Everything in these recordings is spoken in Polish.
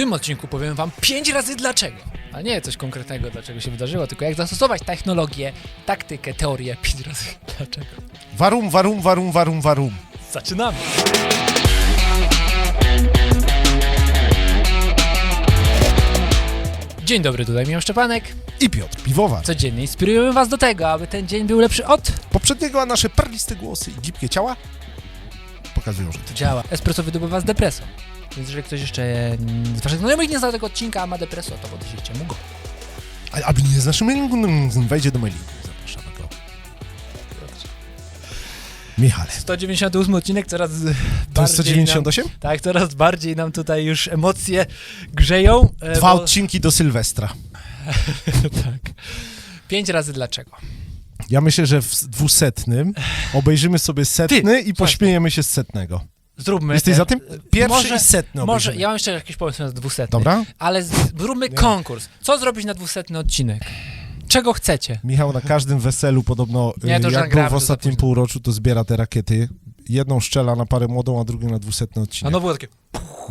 tym odcinku powiem wam pięć razy dlaczego. A nie coś konkretnego, dlaczego się wydarzyło, tylko jak zastosować technologię, taktykę, teorię pięć razy dlaczego. Warum, warum, warum, warum, warum. Zaczynamy! Dzień dobry, tutaj Michał Szczepanek. I Piotr Piwowa. Codziennie inspirujemy was do tego, aby ten dzień był lepszy od... Poprzedniego, a nasze perliste głosy i gibkie ciała pokazują, że to działa. Espresso wydobywa z depresą. Więc jeżeli ktoś jeszcze mm, z waszych znajomych nie zna tego odcinka, a ma depresję, to podejrzyjcie mu go. A- Aby nie z naszym linku, wejdzie do maili. Zapraszamy go. Michale. 198 odcinek coraz To jest bardziej 198? Nam, tak, coraz bardziej nam tutaj już emocje grzeją. e, Dwa bo- odcinki do Sylwestra. tak. Pięć razy dlaczego. Ja myślę, że w dwusetnym obejrzymy sobie setny i pośmiejemy się z setnego. Zróbmy. Jesteś te- za tym? Pierwszy może, i setny Może, ja mam jeszcze jakiś pomysł na dwusetny. Dobra? Ale zróbmy Nie. konkurs. Co zrobić na dwusetny odcinek? Czego chcecie? Michał na każdym weselu podobno, Nie, y, to już jak był nagrałem, w to ostatnim późno. półroczu, to zbiera te rakiety. Jedną szczela na parę młodą, a drugą na dwusetny A odcinek. no było takie,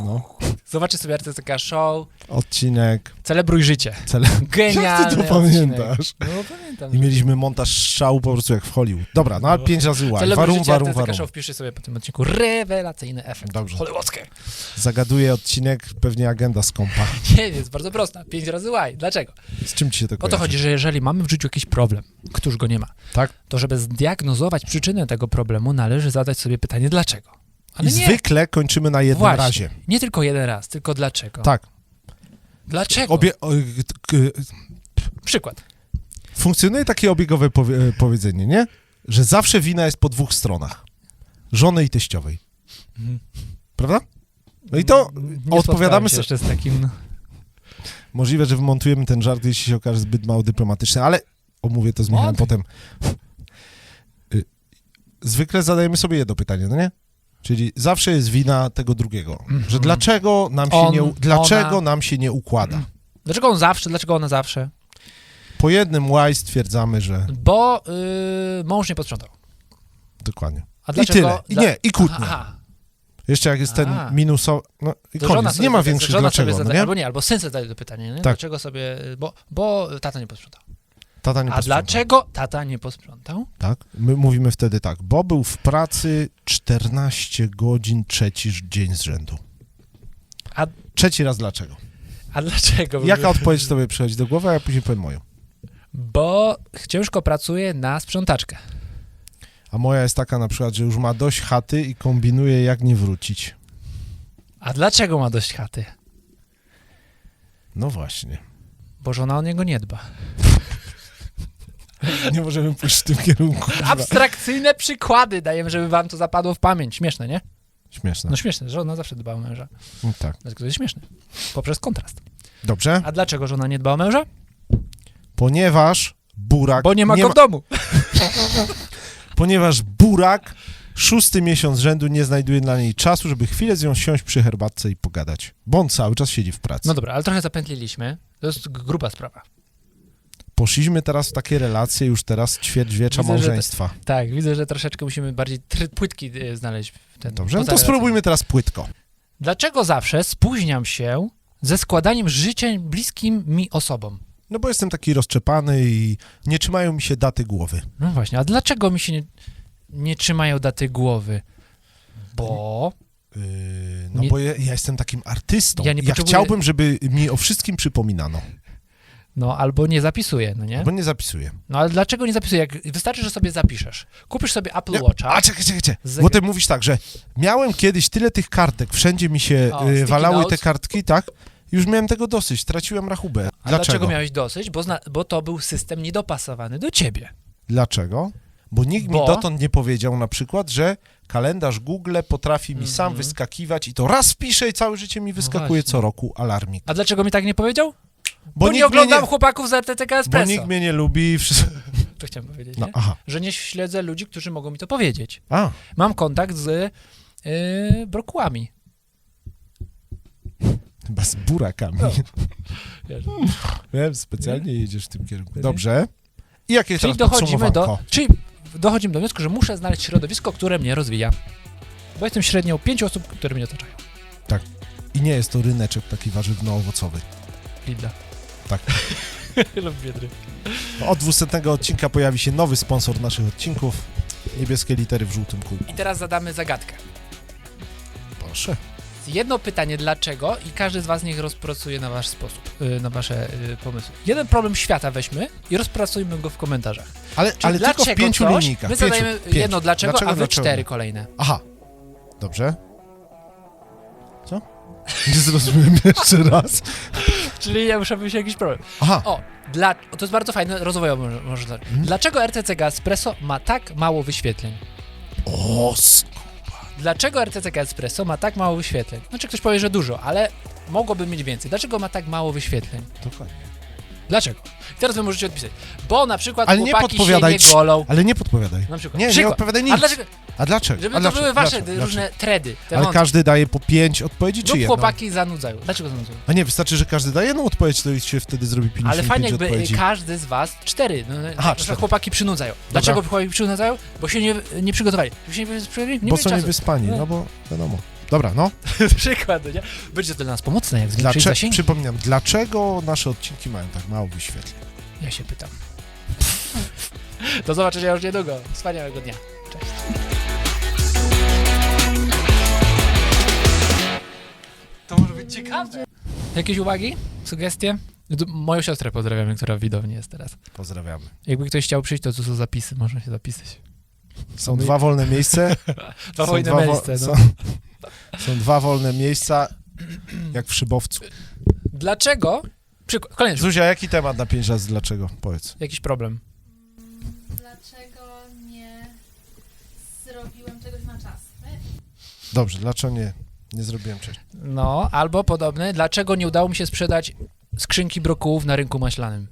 No. zobaczcie sobie RTCK Show, Odcinek. celebruj życie. Cele... Genialny Jak ty to odcinek. pamiętasz? No pamiętam. I mieliśmy montaż strzału po prostu jak w Hollywood. Dobra, no ale pięć razy łaj. Celebruj Warum, życie warum, warum. Show, wpiszcie sobie po tym odcinku rewelacyjny efekt. Dobrze. Hollywoodzkie. Zagaduje odcinek, pewnie agenda skąpa. Nie, jest bardzo prosta. Pięć razy łaj. Dlaczego? Z czym ci się to O to kojarzy? chodzi, że jeżeli mamy w życiu jakiś problem, któż go nie ma, Tak? to żeby zdiagnozować przyczynę tego problemu, należy zadać sobie pytanie dlaczego. Ale I nie, zwykle kończymy na jednym Właśnie. razie. nie tylko jeden raz, tylko dlaczego. Tak. Dlaczego? Obie... o, k- Przykład. Funkcjonuje takie obiegowe powie... powiedzenie, nie? Że zawsze wina jest po dwóch stronach. Żony i teściowej. Mhm. Prawda? No i to Nie spotkałem odpowiadamy się so- jeszcze z takim... No. Możliwe, że wmontujemy ten żart, jeśli się okaże zbyt mało dyplomatyczny, ale omówię to z Michałem potem. Y, Zwykle zadajemy sobie jedno pytanie, no nie? Czyli zawsze jest wina tego drugiego. Mhm. Że dlaczego nam się, On, nie, dlaczego ona. nam się nie układa? Dlaczego on zawsze, dlaczego ona zawsze? Po jednym łaj stwierdzamy, że Bo yy, mąż nie posprzątał. dokładnie. A I dlaczego? tyle. I nie, i kłótnia. Aha, Jeszcze jak jest ten minusowy... No i koniec. Nie ma większych dlaczego, sobie no zadaje, nie? Albo nie, albo syn zadaje to pytanie, nie? Tak. Dlaczego sobie... Bo, bo tata nie posprzątał. Tata nie A posprzątał. dlaczego tata nie posprzątał? Tak? My mówimy wtedy tak, bo był w pracy 14 godzin trzeci dzień z rzędu. A- Trzeci raz dlaczego? A dlaczego? Jaka odpowiedź tobie przychodzi do głowy, a ja później powiem moją. Bo ciężko pracuje na sprzątaczkę. A moja jest taka na przykład, że już ma dość chaty i kombinuje jak nie wrócić. A dlaczego ma dość chaty? No właśnie. Bo żona o niego nie dba. Nie możemy pójść w tym kierunku. Abstrakcyjne przykłady dajemy, żeby wam to zapadło w pamięć. Śmieszne, nie? Śmieszne. No śmieszne, żona zawsze dba o męża. No tak. Dlatego to jest śmieszne. Poprzez kontrast. Dobrze? A dlaczego żona nie dba o męża? Ponieważ burak... Bo nie ma go w domu. Ponieważ burak szósty miesiąc rzędu nie znajduje dla niej czasu, żeby chwilę z nią siąść przy herbatce i pogadać. Bo on cały czas siedzi w pracy. No dobra, ale trochę zapętliliśmy. To jest gruba sprawa. Poszliśmy teraz w takie relacje już teraz ćwierćwiecza Widzę, że małżeństwa. Tak, widzę, że troszeczkę musimy bardziej płytki e, znaleźć. w Ten, Dobrze? No to relacją. spróbujmy teraz płytko. Dlaczego zawsze spóźniam się ze składaniem życzeń bliskim mi osobom? No bo jestem taki rozczepany i nie trzymają mi się daty głowy. No właśnie, a dlaczego mi się nie, nie trzymają daty głowy? Bo Yy, no Nie- bo ja, ja jestem takim artystą. Ja Ja, nie potrzebuję- chciałbym, żeby mi o wszystkim przypominano. No albo nie zapisuję, no nie? Bo nie zapisuję. No ale dlaczego nie zapisuję? Jak wystarczy, że sobie zapiszesz. Kupisz sobie Apple Nie, Watcha. A czekaj, czekaj, czekaj. Zegar- Bo ty mówisz tak, że miałem kiedyś tyle tych kartek, wszędzie mi się O, sticky walały te notes. kartki, tak? Już miałem tego dosyć, traciłem rachubę. A Dlaczego? dlaczego miałeś dosyć? Bo, zna- bo to był system niedopasowany do ciebie. Dlaczego? Bo nikt Bo- mi dotąd nie powiedział na przykład, że kalendarz Google potrafi mi sam Mhm. wyskakiwać i to raz wpiszę i całe życie mi wyskakuje właśnie. co roku alarmik. A dlaczego mi tak nie powiedział? Bo, Bo, nie oglądam nie, chłopaków z RTTK bo Espresso. nikt mnie nie lubi. Wszyscy... To chciałem powiedzieć, No, nie? aha. Że nie śledzę ludzi, którzy mogą mi to powiedzieć. A, Mam kontakt z yy, brokułami. chyba z burakami. No. Wiem, specjalnie jedziesz w tym kierunku. Dobrze. I jakie jest Czyli dochodzimy do, czyli dochodzimy do wniosku, że muszę znaleźć środowisko, które mnie rozwija. Bo jestem średnią pięciu osób, które mnie otaczają. I I nie jest to ryneczek taki warzywno-owocowy. Lidla. Tak. Lub Biedry. Od 200 odcinka pojawi się nowy sponsor naszych odcinków. Niebieskie litery w żółtym kółku. I teraz zadamy zagadkę. Proszę. Jedno pytanie, dlaczego i każdy z was niech rozpracuje na wasz sposób, y, na wasze y, pomysły. Jeden problem świata weźmy i rozpracujmy go w komentarzach. Ale, Czyli ale tylko w pięciu ktoś, linijkach. My Pięciu, zadajemy pięć. jedno dlaczego, Dlaczego, a wy dlaczego? cztery kolejne. Aha. Dobrze. Co? Nie zrozumiałem jeszcze raz. Czyli ja muszę mieć jakiś problem. Aha. O, dla, to jest bardzo fajne, rozwojowo może, może tak. Mhm. Dlaczego RTCG Espresso ma tak mało wyświetleń? O, s- Dlaczego RTCG Espresso ma tak mało wyświetleń? Znaczy ktoś powie, że dużo, ale mogłoby mieć więcej. Dlaczego ma tak mało wyświetleń? dokładnie. Dlaczego? I teraz wy możecie odpisać. Bo na przykład Ale nie podpowiadaj, się nie golą. Ale nie podpowiadaj. Na przykład. Nie, nie Przykład. odpowiadaj nic. A dlaczego? A dlaczego? Żeby A to dlaczego? były wasze Dlaczego? różne Dlaczego? tredy. Te Ale wątki. każdy daje po pięć odpowiedzi, czy Lub jedną? chłopaki zanudzają. Dlaczego zanudzają? A nie, wystarczy, że każdy da jedną odpowiedź, to się wtedy zrobi 55 Ale fajnie jakby odpowiedzi. każdy z was, cztery, no, na przykład cztery. chłopaki przynudzają. Dlaczego chłopaki przynudzają? Bo się nie, nie przygotowali. Bo się nie nie Bo są niewyspani, No. no bo wiadomo. Dobra, no. Przykład, no nie? Będzie to dla nas pomocne, jak zwiększyć zasięgi. przypominam, dlaczego nasze odcinki mają tak mało wyświetleń? Ja się pytam. Do zobaczenia już niedługo. Wspaniałego dnia. Cześć. To może być ciekawe. Jakieś uwagi? Sugestie? D- Moją siostrę pozdrawiamy, która w widowni jest teraz. Pozdrawiamy. Jakby ktoś chciał przyjść, to tu są zapisy, można się zapisać. Są dwa wolne miejsca. Dwa są wojny wo- miejsce, no. są, są dwa wolne miejsca, jak w szybowcu. Dlaczego? Przykład, kolejny. Zuzia, jaki temat na pięć razy dlaczego? Powiedz. Jakiś problem. Dlaczego nie zrobiłem czegoś na czas? Dobrze, dlaczego nie, nie zrobiłem czegoś? No, albo podobny. Dlaczego nie udało mi się sprzedać skrzynki brokułów na rynku maślanym?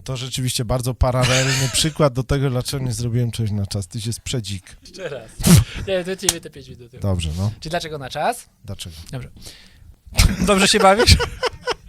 To rzeczywiście bardzo paralelny przykład do tego, dlaczego nie zrobiłem czegoś na czas. Ty się sprzedzik. Jeszcze raz. Nie, to ciebie te pięć minut. Dobrze, no. Czy dlaczego na czas? Dlaczego? Dobrze się bawisz?